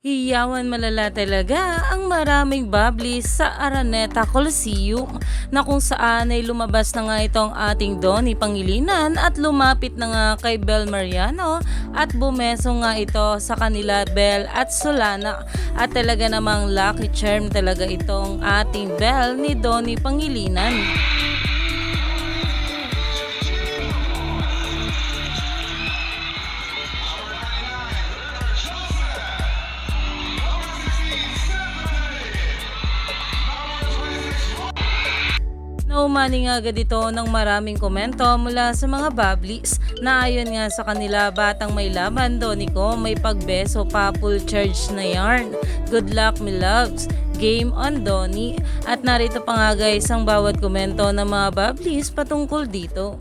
Hiyawan malala talaga ang maraming bubbly sa Araneta Coliseum na kung saan ay lumabas na nga itong ating Donnie Pangilinan at lumapit na nga kay Bel Mariano at bumeso nga ito sa kanila Bel at Solana at talaga namang lucky charm talaga itong ating Bel ni Donnie Pangilinan. Naumani nga agad ito ng maraming komento mula sa mga bablis na ayon nga sa kanila batang may laban Doniko may pagbeso pa full charge na yarn. Good luck me loves. Game on Donnie. At narito pa nga guys ang bawat komento ng mga bablis patungkol dito.